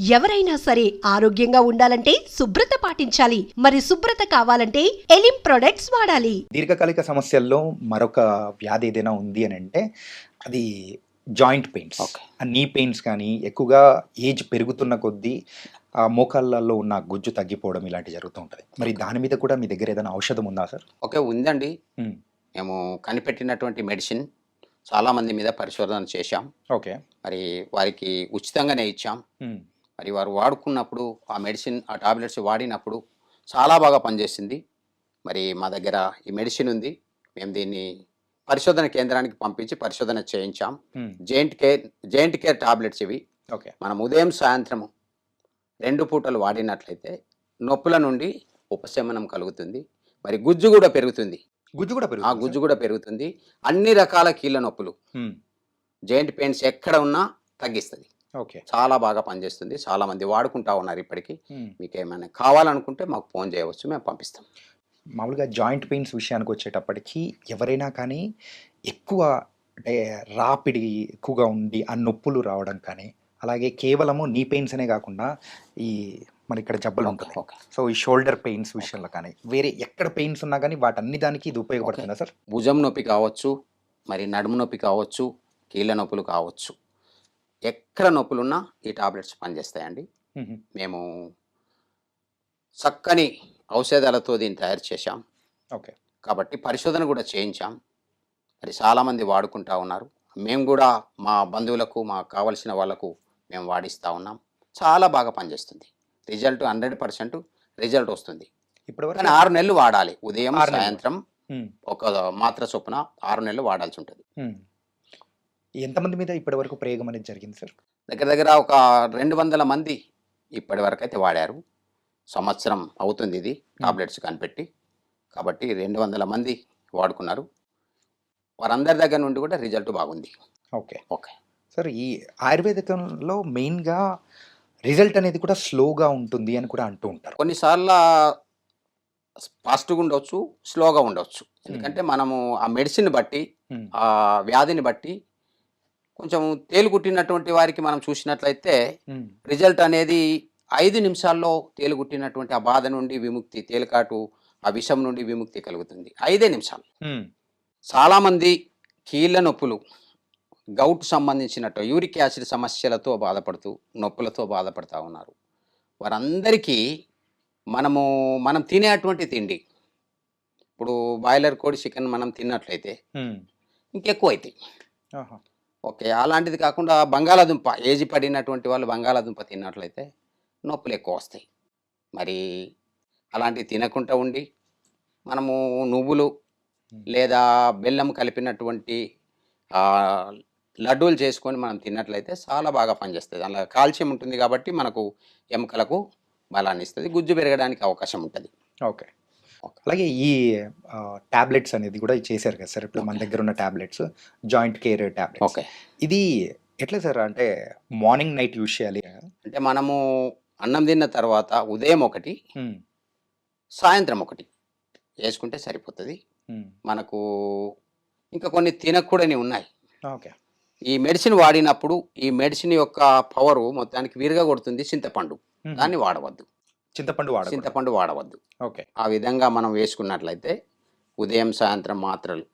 ఎవరైనా సరే ఆరోగ్యంగా ఉండాలంటే శుభ్రత పాటించాలి. మరి శుభ్రత కావాలంటే ఎలిం ప్రొడక్ట్స్ వాడాలి. దీర్ఘకాలిక సమస్యల్లో మరొక వ్యాధి ఏదైనా ఉంది అని అంటే అది జాయింట్ పెయిన్స్. నీ పెయిన్స్ కానీ ఎక్కువగా ఏజ్ పెరుగుతున్న కొద్దీ ఆ మోకాళ్ళల్లో ఉన్న గుజ్జు తగ్గిపోవడం ఇలాంటి జరుగుతూ ఉంటుంది. మరి దాని మీద కూడా మీ దగ్గర ఏదైనా ఔషధం ఉందా సార్? ఓకే ఉందండి. మ్మ్. కనిపెట్టినటువంటి మెడిసిన్ చాలామంది మీద పరిశోధన చేశాం. ఓకే. మరి వారికి ఉచితంగానే ఇచ్చాం. మరి వారు వాడుకున్నప్పుడు ఆ మెడిసిన్ ఆ టాబ్లెట్స్ వాడినప్పుడు చాలా బాగా పనిచేసింది. మరి మా దగ్గర ఈ మెడిసిన్ ఉంది. మేము దీన్ని పరిశోధన కేంద్రానికి పంపించి పరిశోధన చేయించాం. Joint care joint care tablets ఇవి. ఓకే. మనం ఉదయం సాయంత్రము రెండు పూటలు వాడినట్లయితే నొప్పుల నుండి ఉపశమనం కలుగుతుంది. మరి గుజ్జు కూడా పెరుగుతుంది. గుజ్జు కూడా ఆ పెరుగుతుంది గుజ్జు కూడా పెరుగుతుంది. అన్ని రకాల కీళ్ళ నొప్పులు. జాయింట్ పెయిన్స్ ఎక్కడ ఉన్నా తగ్గిస్తుంది. ఓకే. చాలా బాగా పనిచేస్తుంది. చాలా మంది వాడుకుంటా ఉన్నారు ఇప్పటికీ. మీకు ఏమైనా కావాలనుకుంటే మాకు ఫోన్ చేయవచ్చు మేము పంపిస్తాం. మామూలుగా జాయింట్ పెయిన్స్ విషయానికి వచ్చేటప్పటికి ఎవరైనా కానీ ఎక్కువ అంటే రాపిడి ఎక్కువగా ఉండి ఆ నొప్పులు రావడం కానీ అలాగే కేవలము నీ పెయిన్స్ అనే కాకుండా ఈ మన ఇక్కడ జబ్బలు ఉంటుంది ఓకే. సో ఈ షోల్డర్ పెయిన్స్ విషయంలో కానీ వేరే ఎక్కడ పెయిన్స్ ఉన్నా కానీ వాటన్ని దానికి ఇది ఉపయోగపడుతుందా సార్? భుజం నొప్పి కావచ్చు మరి నడుము నొప్పి కావచ్చు కీళ్ళ నొప్పులు కావచ్చు. ఎక్కడ నొప్పులున్నా ఈ టాబ్లెట్స్ పనిచేస్తాయండి. మ్మ్. చక్కని ఔషధాలతో దీన్ని తయారు చేశాం. ఓకే. కాబట్టి పరిశోధన కూడా చేయించాం. మరి చాలామంది వాడుకుంటా ఉన్నారు. మేము కూడా మా బంధువులకు మాకు కావలసిన వాళ్ళకు మేము వాడిస్తూ ఉన్నాం. చాలా బాగా పనిచేస్తుంది. రిజల్ట్ హండ్రెడ్ పర్సెంట్ రిజల్ట్ వస్తుంది. ఇప్పటివరకు కానీ ఆరు నెలలు వాడాలి. ఉదయం. సాయంత్రం. ఒక మాత్ర చొప్పున ఆరు నెలలు వాడాల్సి ఉంటుంది. ఎంతమంది మీద ఇప్పటివరకు ప్రయోగం అనేది జరిగింది సార్? దగ్గర దగ్గర ఒక రెండు వందల మంది ఇప్పటి వరకు అయితే వాడారు. సంవత్సరం అవుతుంది ఇది టాబ్లెట్స్ కనిపెట్టి. కాబట్టి రెండు వందల మంది వాడుకున్నారు. వారందరి దగ్గర నుండి కూడా రిజల్ట్ బాగుంది. ఓకే. ఓకే. సార్ ఈ ఆయుర్వేదికంలో మెయిన్గా రిజల్ట్ అనేది కూడా స్లోగా ఉంటుంది అని కూడా అంటూ ఉంటారు. కొన్నిసార్లు ఫాస్ట్గా ఉండొచ్చు స్లోగా ఉండొచ్చు. ఎందుకంటే మనము ఆ మెడిసిన్ బట్టి. ఆ వ్యాధిని బట్టి కొంచెం తేలుగుట్టినటువంటి వారికి మనం చూసినట్లయితే. రిజల్ట్ అనేది ఐదు నిమిషాల్లో తేలుగుట్టినటువంటి ఆ బాధ నుండి విముక్తి తేలికాటు ఆ విషం నుండి విముక్తి కలుగుతుంది ఐదే నిమిషాలు. చాలామంది కీళ్ళ నొప్పులు గౌట్ సంబంధించినట్టు యూరిక్ యాసిడ్ సమస్యలతో బాధపడుతూ నొప్పులతో బాధపడుతూ ఉన్నారు వారందరికీ మనము మనం తినేటువంటి తిండి ఇప్పుడు బాయిలర్ కోడి చికెన్ మనం తిన్నట్లయితే. ఇంకెక్కువ అవుతాయి. ఓకే. అలాంటిది కాకుండా బంగాళాదుంప ఏజీ పడినటువంటి వాళ్ళు బంగాళాదుంప తిన్నట్లయితే నొప్పులు ఎక్కువ వస్తాయి. మరి అలాంటివి తినకుండా ఉండి మనము నువ్వులు లేదా బెల్లం కలిపినటువంటి లడ్డూలు చేసుకొని మనం తిన్నట్లయితే చాలా బాగా పనిచేస్తుంది. అందులో కాల్షియం ఉంటుంది కాబట్టి మనకు ఎముకలకు బలాన్ని ఇస్తుంది గుజ్జు పెరగడానికి అవకాశం ఉంటుంది. ఓకే. అలాగే ఈ టాబ్లెట్స్ అనేది కూడా చేశారు కదా సార్. ఇప్పుడు మన దగ్గర ఉన్న tablets joint care tablets. Okay. ఇది ఎట్లా సార్ అంటే మార్నింగ్ నైట్ యూజ్ చేయాలి? అంటే మనము అన్నం తిన్న తర్వాత ఉదయం ఒకటి. సాయంత్రం ఒకటి వేసుకుంటే సరిపోతుంది. మనకు ఇంకా కొన్ని తినకూడని ఉన్నాయి. ఓకే. ఈ మెడిసిన్ వాడినప్పుడు ఈ మెడిసిన్ యొక్క పవరు మొత్తానికి విరగ కొడుతుంది చింతపండు. దాన్ని వాడవద్దు. చింతపండు వాడ చింతపండు వాడవద్దు. ఓకే. ఆ విధంగా మనం వేసుకున్నట్లయితే ఉదయం సాయంత్రం మాత్రలు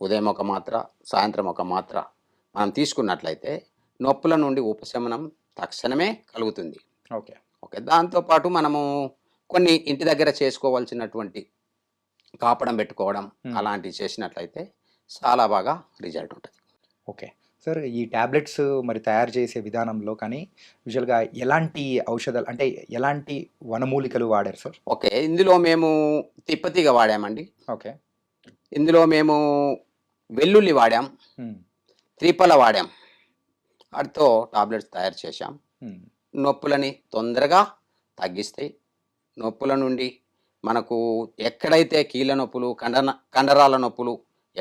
ఉదయం ఒక మాత్ర సాయంత్రం ఒక మాత్ర మనం తీసుకున్నట్లయితే నొప్పుల నుండి ఉపశమనం తక్షణమే కలుగుతుంది. ఓకే. ఓకే. దాంతోపాటు మనము కొన్ని ఇంటి దగ్గర చేసుకోవాల్సినటువంటి కాపడం పెట్టుకోవడం. అలాంటివి చేసినట్లయితే చాలా బాగా రిజల్ట్ ఉంటుంది. ఓకే. సార్ ఈ టాబ్లెట్స్ మరి తయారు చేసే విధానంలో కానీ యూజువల్గా ఎలాంటి ఔషధాలు అంటే ఎలాంటి వనమూలికలు వాడారు సార్? ఓకే. ఇందులో మేము తిప్పతీగ వాడామండి. ఓకే. ఇందులో మేము వెల్లుల్లి వాడాం. త్రిపల వాడాం. వాటితో టాబ్లెట్స్ తయారు చేశాం. నొప్పులని తొందరగా తగ్గిస్తాయి నొప్పుల నుండి మనకు ఎక్కడైతే కీళ్ళ నొప్పులు కండన కండరాల నొప్పులు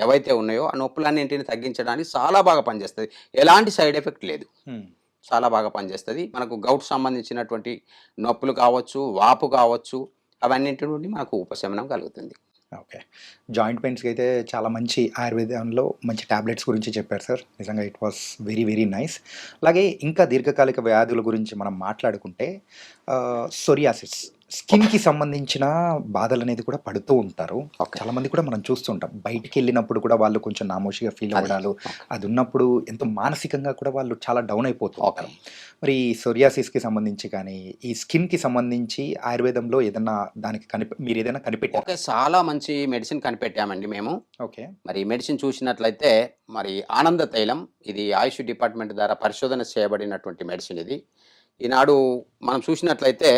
ఏవైతే ఉన్నాయో ఆ నొప్పులన్నింటిని తగ్గించడానికి చాలా బాగా పనిచేస్తుంది. ఎలాంటి సైడ్ ఎఫెక్ట్ లేదు. చాలా బాగా పనిచేస్తుంది. మనకు గౌట్ సంబంధించినటువంటి నొప్పులు కావచ్చు వాపు కావచ్చు అవన్నింటి నుండి మనకు ఉపశమనం కలుగుతుంది. ఓకే. జాయింట్ పెయిన్స్కి అయితే చాలా మంచి ఆయుర్వేదంలో మంచి టాబ్లెట్స్ గురించి చెప్పారు సార్. నిజంగా it was very very nice. అలాగే ఇంకా దీర్ఘకాలిక వ్యాధుల గురించి మనం మాట్లాడుకుంటే సొరియాసిస్. స్కిన్కి సంబంధించిన బాధలు అనేది కూడా పడుతూ ఉంటారు. చాలా మంది కూడా మనం చూస్తుంటాం బయటికి వెళ్ళినప్పుడు కూడా వాళ్ళు కొంచెం నామోషిగా ఫీల్. అవ్వడాలు అది ఉన్నప్పుడు ఎంతో మానసికంగా కూడా వాళ్ళు చాలా డౌన్ అయిపోతూ ఉంటారు. మరి సొరియాసిస్కి సంబంధించి కానీ ఈ స్కిన్కి సంబంధించి ఆయుర్వేదంలో ఏదైనా దానికి కనిపి మీరు ఏదైనా కనిపెట్టారు? ఓకే చాలా మంచి మెడిసిన్ కనిపెట్టామండి మేము. ఓకే. మరి మెడిసిన్ చూసినట్లయితే మరి ఆనంద తైలం ఇది ఆయుష్ డిపార్ట్మెంట్ ద్వారా పరిశోధన చేయబడినటువంటి మెడిసిన్ ఇది. ఈనాడు మనం చూసినట్లయితే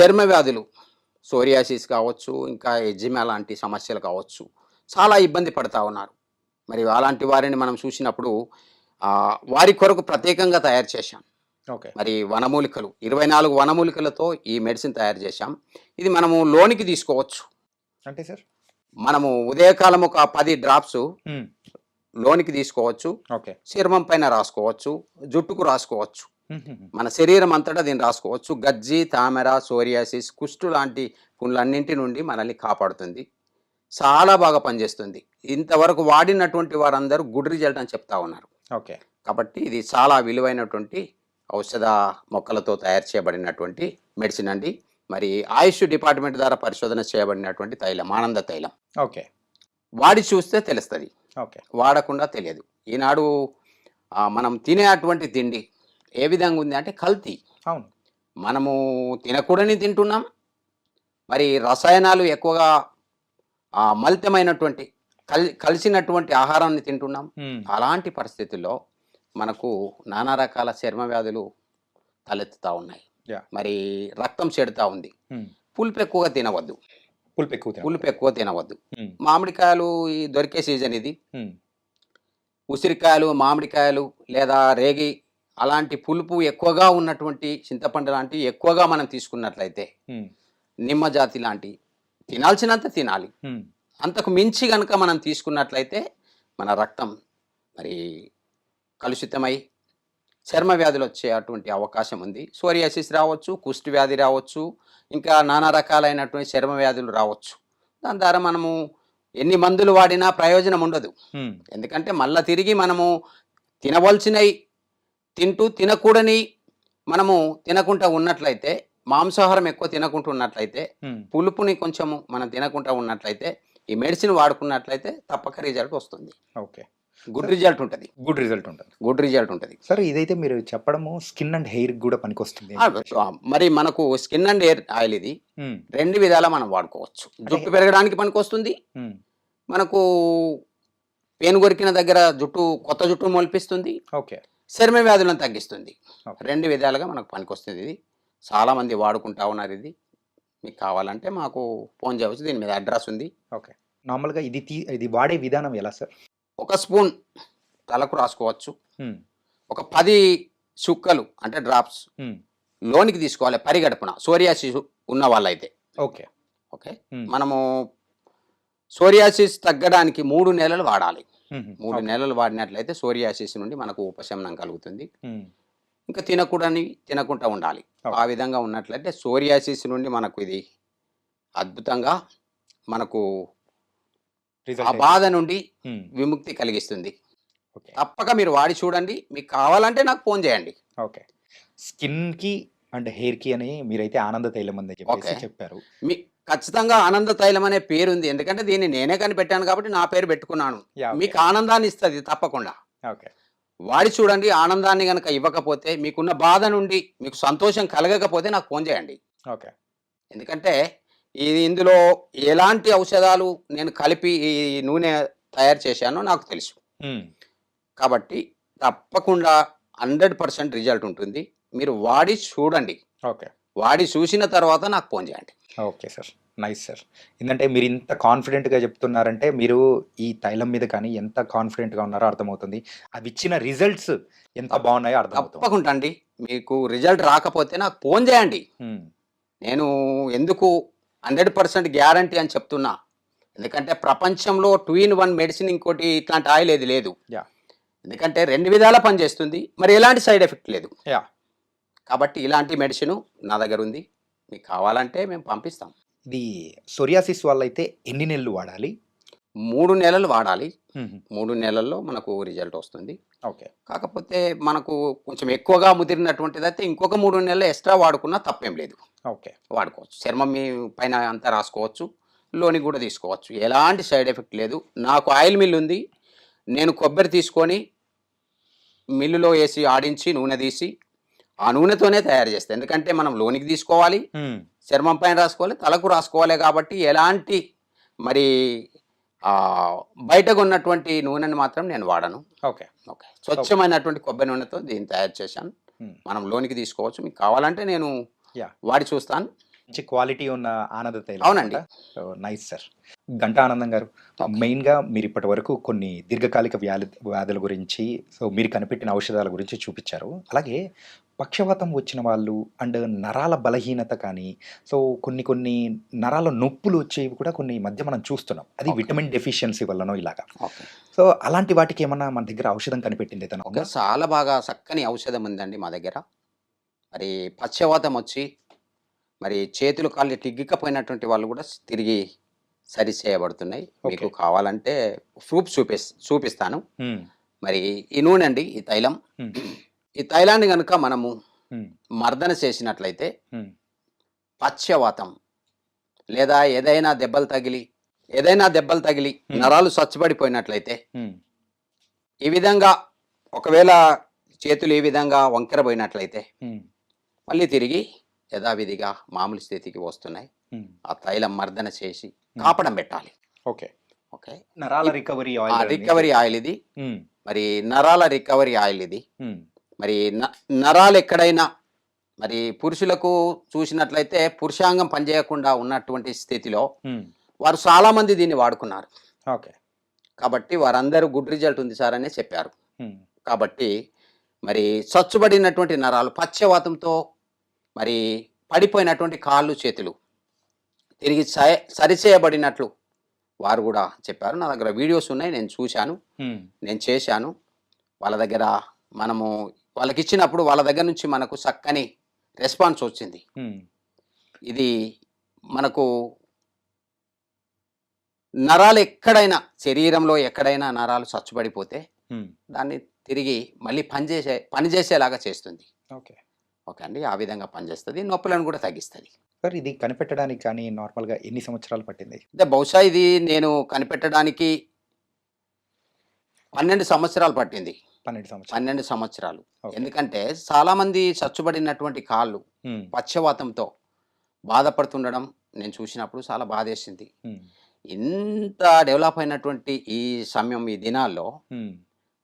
చర్మ వ్యాధులు సోరియాసిస్ కావచ్చు ఇంకా ఎజిమా లాంటి సమస్యలు కావచ్చు చాలా ఇబ్బంది పడతా ఉన్నారు. మరి అలాంటి వారిని మనం చూసినప్పుడు వారి కొరకు ప్రత్యేకంగా తయారు చేశాం. ఓకే. మరి వనమూలికలు ఇరవై నాలుగు వనమూలికలతో ఈ మెడిసిన్ తయారు చేశాం. ఇది మనము లోనికి తీసుకోవచ్చు. అంటే సార్? మనము ఉదయకాలం ఒక పది డ్రాప్స్ లోనికి తీసుకోవచ్చు. ఓకే. చర్మం పైన రాసుకోవచ్చు జుట్టుకు రాసుకోవచ్చు. మన శరీరం అంతటా దీన్ని రాసుకోవచ్చు. గజ్జి తామెర సోరియాసిస్ కుష్టు లాంటి పుండ్లన్నింటి నుండి మనల్ని కాపాడుతుంది. చాలా బాగా పనిచేస్తుంది. ఇంతవరకు వాడినటువంటి వారందరూ గుడ్ రిజల్ట్ అని చెప్తా ఉన్నారు. ఓకే. కాబట్టి ఇది చాలా విలువైనటువంటి ఔషధ మొక్కలతో తయారు చేయబడినటువంటి మెడిసిన్ అండి. మరి ఆయుష్ డిపార్ట్మెంట్ ద్వారా పరిశోధన చేయబడినటువంటి తైలం ఆనంద తైలం. ఓకే. వాడి చూస్తే తెలుస్తుంది. ఓకే. వాడకుండా తెలియదు. ఈనాడు మనం తినే అటువంటి తిండి ఏ విధంగా ఉంది అంటే కల్తీ. అవును. మనము తినకూడని తింటున్నాం. మరి రసాయనాలు ఎక్కువగా మలితమైనటువంటి కల్ కలిసినటువంటి ఆహారాన్ని తింటున్నాం. అలాంటి పరిస్థితుల్లో మనకు నానా రకాల చర్మ వ్యాధులు తలెత్తుతూ ఉన్నాయి. మరి రక్తం చెడుతూ ఉంది. పులుపు ఎక్కువగా తినవద్దు. పులుపు ఎక్కువ. పులుపు ఎక్కువ తినవద్దు. మామిడికాయలు ఈ దొరికే సీజన్ ఇది. ఉసిరికాయలు మామిడికాయలు లేదా రేగి అలాంటి పులుపు ఎక్కువగా ఉన్నటువంటి చింతపండు లాంటి ఎక్కువగా మనం తీసుకున్నట్లయితే నిమ్మ జాతి లాంటి తినాల్సినంత తినాలి. అంతకు మించి కనుక మనం తీసుకున్నట్లయితే మన రక్తం మరి కలుషితమై చర్మ వ్యాధులు వచ్చే అటువంటి అవకాశం ఉంది. సోరియాసిస్ రావచ్చు కుష్టి వ్యాధి రావచ్చు ఇంకా నానా రకాలైనటువంటి చర్మ వ్యాధులు రావచ్చు. దాని ద్వారా మనము ఎన్ని మందులు వాడినా ప్రయోజనం ఉండదు. ఎందుకంటే మళ్ళా తిరిగి మనము తినవలసినవి తింటూ తినకూడని మనము తినకుండా ఉన్నట్లయితే మాంసాహారం ఎక్కువ తినకుండా ఉన్నట్లయితే. పులుపుని కొంచెము మనం తినకుండా ఉన్నట్లయితే ఈ మెడిసిన్ వాడుకున్నట్లయితే తప్పక రిజల్ట్ వస్తుంది. ఓకే. గుడ్ రిజల్ట్ ఉంటుంది. గుడ్ రిజల్ట్ ఉంటుంది. గుడ్ రిజల్ట్ ఉంటుంది. సార్ ఇదైతే మీరు చెప్పడము స్కిన్ అండ్ హెయిర్ కూడా పనికొస్తుంది. మరి మనకు స్కిన్ అండ్ ఎయిర్ ఆయిల్ ఇది. రెండు విధాలా మనం వాడుకోవచ్చు. జుట్టు పెరగడానికి పనికొస్తుంది. మనకు పేను కొరికిన దగ్గర జుట్టు కొత్త జుట్టు మొలిపిస్తుంది. ఓకే. చర్మ వ్యాధులను తగ్గిస్తుంది. రెండు విధాలుగా మనకు పనికొస్తుంది ఇది. చాలా మంది వాడుకుంటా ఉన్నారు ఇది. మీకు కావాలంటే మాకు ఫోన్ చేయవచ్చు. దీని మీద అడ్రస్ ఉంది. ఓకే. నార్మల్గా ఇది తీ ఇది వాడే విధానం ఎలా సార్? ఒక స్పూన్ తలకు రాసుకోవచ్చు. ఒక పది చుక్కలు అంటే డ్రాప్స్ లోనికి తీసుకోవాలి పరిగడుపున. సోరియాసిస్ ఉన్న వాళ్ళైతే. ఓకే. ఓకే. మనము సోరియాసిస్ తగ్గడానికి మూడు నెలలు వాడాలి. మూడు. నెలలు వాడినట్లయితే సోరియాసిస్ నుండి మనకు ఉపశమనం కలుగుతుంది. ఇంకా తినకూడని తినకుండా ఉండాలి. ఆ విధంగా ఉన్నట్లయితే సోరియాసిస్ నుండి మనకు ఇది అద్భుతంగా మనకు ఆ బాధ నుండి విముక్తి కలిగిస్తుంది. తప్పక మీరు వాడి చూడండి. మీకు కావాలంటే నాకు ఫోన్ చేయండి. ఓకే. స్కిన్కి అండ్ హెయిర్కి అని మీరైతే ఆనంద తైలం అని చెప్పేసి. చెప్పారు. మీ ఖచ్చితంగా ఆనంద తైలం అనే పేరు ఉంది ఎందుకంటే దీన్ని నేనే కనిపెట్టాను కాబట్టి నా పేరు పెట్టుకున్నాను. మీకు ఆనందాన్ని ఇస్తుంది తప్పకుండా. ఓకే. వాడి చూడండి ఆనందాన్ని కనుక ఇవ్వకపోతే మీకున్న బాధ నుండి మీకు సంతోషం కలగకపోతే నాకు ఫోన్ చేయండి. ఓకే. ఎందుకంటే ఇది ఇందులో ఎలాంటి ఔషధాలు నేను కలిపి ఈ నూనె తయారు చేశానో నాకు తెలుసు. కాబట్టి తప్పకుండా హండ్రెడ్ పర్సెంట్ రిజల్ట్ ఉంటుంది. మీరు వాడి చూడండి. ఓకే. వాడి చూసిన తర్వాత నాకు ఫోన్ చేయండి. Okay sir. Nice sir. ఎందుకంటే మీరు ఇంత కాన్ఫిడెంట్గా చెప్తున్నారంటే మీరు ఈ తైలం మీద కానీ ఎంత కాన్ఫిడెంట్గా ఉన్నారో అర్థమవుతుంది. అవి ఇచ్చిన రిజల్ట్స్ ఎంత బాగున్నాయో అర్థమవుతుంది. తప్పకుండా అండి. మీకు రిజల్ట్ రాకపోతే నాకు ఫోన్ చేయండి. నేను ఎందుకు హండ్రెడ్ పర్సెంట్ గ్యారంటీ అని చెప్తున్నా. ఎందుకంటే ప్రపంచంలో టూ ఇన్ వన్ మెడిసిన్ ఇంకోటి ఇట్లాంటి ఆయిల్ ఏది లేదు. ఎందుకంటే రెండు విధాల పనిచేస్తుంది. మరి ఎలాంటి సైడ్ ఎఫెక్ట్ లేదు. కాబట్టి ఇలాంటి మెడిసిన్ నా దగ్గర ఉంది మీకు కావాలంటే మేము పంపిస్తాం. ఇది సొరియాసిస్ వాళ్ళైతే ఎన్ని నెలలు వాడాలి? మూడు నెలలు వాడాలి. మూడు నెలల్లో మనకు రిజల్ట్ వస్తుంది. ఓకే. కాకపోతే మనకు కొంచెం ఎక్కువగా ముదిరినటువంటిది అయితే ఇంకొక మూడు నెలలు ఎక్స్ట్రా వాడుకున్నా తప్పేం లేదు. ఓకే. వాడుకోవచ్చు. చర్మం మీ పైన అంతా రాసుకోవచ్చు. లోనికి కూడా తీసుకోవచ్చు. ఎలాంటి సైడ్ ఎఫెక్ట్ లేదు. నాకు ఆయిల్ మిల్ ఉంది. నేను కొబ్బరి తీసుకొని మిల్లులో వేసి ఆడించి నూనె తీసి ఆ నూనెతోనే తయారు చేస్తాను ఎందుకంటే మనం లోనికి తీసుకోవాలి చర్మం పైన రాసుకోవాలి తలకు రాసుకోవాలి కాబట్టి ఎలాంటి మరి బయటకు ఉన్నటువంటి నూనెని మాత్రం నేను వాడను. ఓకే. ఓకే. స్వచ్ఛమైనటువంటి కొబ్బరి నూనెతో దీన్ని తయారు చేశాను. మనం లోనికి తీసుకోవచ్చు. మీకు కావాలంటే నేను యా. వాడి చూస్తాను. మంచి క్వాలిటీ ఉన్న ఆనంద తైలం అవునండి. Nice sir. గంట ఆనందం గారు మెయిన్గా మీరు ఇప్పటి వరకు కొన్ని దీర్ఘకాలిక వ్యాధి వ్యాధుల గురించి సో మీరు కనిపెట్టిన ఔషధాల గురించి చూపించారు. అలాగే పక్షవాతం వచ్చిన వాళ్ళు అండ్ నరాల బలహీనత కానీ సో కొన్ని కొన్ని నరాల నొప్పులు వచ్చేవి కూడా కొన్ని మధ్య మనం చూస్తున్నాం అది. విటమిన్ డెఫిషియన్సీ వల్లనో ఇలాగా సో అలాంటి వాటికి ఏమన్నా మన దగ్గర ఔషధం కనిపెట్టింది ఓకే చాలా బాగా చక్కని ఔషధం ఉందండి మా దగ్గర మరి పక్షవాతం వచ్చి మరి చేతులు కాళ్ళు టిగ్గికపోయినటువంటి వాళ్ళు కూడా తిరిగి సరి చేయబడుతున్నాయి మీకు. కావాలంటే ప్రూఫ్ చూపిస్ చూపిస్తాను. మరి ఈ నూనె అండి ఈ తైలం. ఈ తైలాన్ని కనుక మనము. మర్దన చేసినట్లయితే. పక్షవాతం లేదా ఏదైనా దెబ్బలు తగిలి ఏదైనా దెబ్బలు తగిలి. నరాలు స్వచ్ఛపడిపోయినట్లయితే. ఈ విధంగా ఒకవేళ చేతులు ఈ విధంగా వంకరపోయినట్లయితే. మళ్ళీ తిరిగి యథావిధిగా మామూలు స్థితికి వస్తున్నాయి. ఆ తైలం మర్దన చేసి కాపడం పెట్టాలి ఓకే ఓకే నరాల రికవరీ ఆయిల్ రికవరీ ఆయిల్ ఇది. మరి నరాల రికవరీ ఆయిల్ ఇది. మరి నరాలు ఎక్కడైనా మరి పురుషులకు చూసినట్లయితే పురుషాంగం పనిచేయకుండా ఉన్నటువంటి స్థితిలో. వారు చాలా మంది దీన్ని వాడుకున్నారు ఓకే కాబట్టి వారందరూ గుడ్ రిజల్ట్ ఉంది సార్ అనే చెప్పారు. కాబట్టి మరి చచ్చుబడినటువంటి నరాలు పక్షవాతంతో మరి పడిపోయినటువంటి కాళ్ళు చేతులు తిరిగి సరిచేయబడినట్లు వారు కూడా చెప్పారు నా దగ్గర వీడియోస్ ఉన్నాయి నేను చూశాను. నేను చేశాను వాళ్ళ దగ్గర మనము వాళ్ళకి ఇచ్చినప్పుడు వాళ్ళ దగ్గర నుంచి మనకు చక్కని రెస్పాన్స్ వచ్చింది. ఇది మనకు నరాలు ఎక్కడైనా శరీరంలో ఎక్కడైనా నరాలు చచ్చుబడిపోతే. దాన్ని తిరిగి మళ్ళీ పనిచేసే పనిచేసేలాగా చేస్తుంది. ఓకే. ఓకే అండి. ఆ విధంగా పనిచేస్తుంది నొప్పులను కూడా తగ్గిస్తుంది. సార్ ఇది కనిపెట్టడానికి కానీ నార్మల్గా ఎన్ని సంవత్సరాలు పట్టింది? అంటే బహుశా ఇది నేను కనిపెట్టడానికి పన్నెండు సంవత్సరాలు పట్టింది. పన్నెండు సంవత్సరాలు పన్నెండు సంవత్సరాలు. ఎందుకంటే చాలా మంది చచ్చుబడినటువంటి కాళ్ళు. పక్షవాతంతో బాధపడుతుండడం నేను చూసినప్పుడు చాలా బాధేసింది. ఇంత డెవలప్ అయినటువంటి ఈ సమయం ఈ దినాల్లో.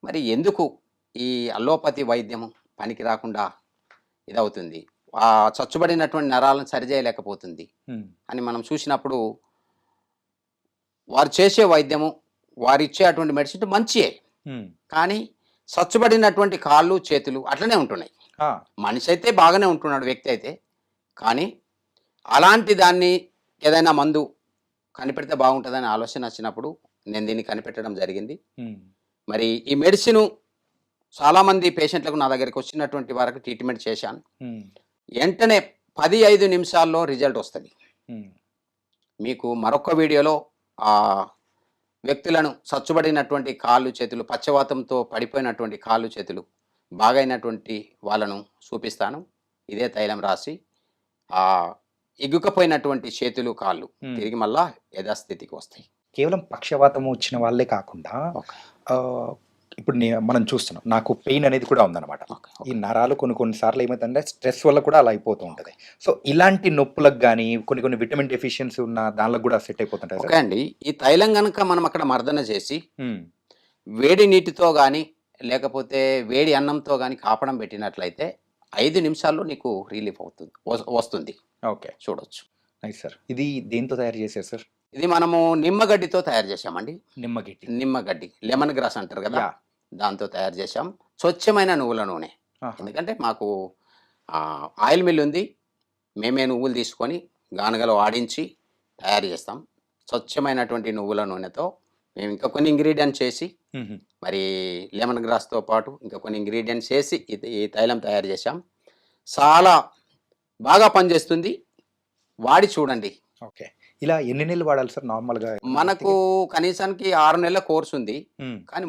మరి ఎందుకు ఈ అల్లోపతి వైద్యము పనికి రాకుండా ఇదవుతుంది ఆ చచ్చుబడినటువంటి నరాలను సరిచేయలేకపోతుంది. అని మనం చూసినప్పుడు వారు చేసే వైద్యము వారు ఇచ్చే అటువంటి మెడిసిన్ మంచియే. కానీ చచ్చుబడినటువంటి కాళ్ళు చేతులు అట్లనే ఉంటున్నాయి. మనిషి అయితే బాగానే ఉంటున్నాడు వ్యక్తి అయితే కానీ అలాంటి దాన్ని ఏదైనా మందు కనిపెడితే బాగుంటుందని ఆలోచన వచ్చినప్పుడు నేను దీన్ని కనిపెట్టడం జరిగింది. మరి ఈ మెడిసిన్ చాలామంది పేషెంట్లకు నా దగ్గరికి వచ్చినటువంటి వారికి ట్రీట్మెంట్ చేశాను. వెంటనే పది ఐదు నిమిషాల్లో రిజల్ట్ వస్తుంది. మీకు మరొక వీడియోలో వ్యక్తులను సచ్చుబడినటువంటి కాళ్ళు చేతులు పచ్చవాతంతో పడిపోయినటువంటి కాళ్ళు చేతులు బాగైనటువంటి వాళ్ళను చూపిస్తాను. ఇదే తైలం రాసి ఆ ఎగ్గుకపోయినటువంటి చేతులు కాళ్ళు. తిరిగి మళ్ళా యథాస్థితికి వస్తాయి. కేవలం పక్షవాతం వచ్చిన వాళ్ళే కాకుండా ఇప్పుడు నే- మనం చూస్తున్నాం. నాకు పెయిన్ అనేది కూడా ఉందన్నమాట. ఈ నరాలు కొన్ని కొన్ని సార్లు ఏమవుతుందంటే స్ట్రెస్ వల్ల కూడా అలా అయిపోతూ ఉంటుంది. సో ఇలాంటి నొప్పులకు కానీ కొన్ని కొన్ని విటమిన్ డెఫిషియన్సీ ఉన్న దానిలో కూడా సెట్ అయిపోతుంటాయి ఓకే అండి. ఈ తైలం కనుక మనం అక్కడ మర్దన చేసి. వేడి నీటితో కానీ లేకపోతే వేడి అన్నంతో కానీ కాపడం పెట్టినట్లయితే ఐదు నిమిషాల్లో నీకు రిలీఫ్ అవుతుంది వస్- వస్తుంది. ఓకే. చూడొచ్చు. Nice sir. ఇది దేంతో తయారు చేశారు సార్? ఇది మనము నిమ్మగడ్డితో తయారు చేశామండి. నిమ్మగిట్టి నిమ్మగడ్డి లెమన్ గ్రాస్ అంటారు కదా? దాంతో తయారు చేశాం. స్వచ్ఛమైన నువ్వుల నూనె. ఎందుకంటే మాకు ఆయిల్ మిల్ ఉంది. మేమే నువ్వులు తీసుకొని గానుగలో ఆడించి తయారు చేస్తాం. స్వచ్ఛమైనటువంటి నువ్వుల నూనెతో మేము ఇంకా కొన్ని ఇంగ్రీడియంట్స్ చేసి. మరి లెమన్ గ్రాస్తో పాటు ఇంకా కొన్ని ఇంగ్రీడియంట్స్ వేసి ఇది- ఈ తైలం తయారు చేశాం. చాలా బాగా పనిచేస్తుంది. వాడి చూడండి. ఓకే. ఇలా ఎన్ని నెలలు వాడాలి సార్ నార్మల్గా? మనకు కనీసానికి ఆరు నెలల కోర్స్ ఉంది. కానీ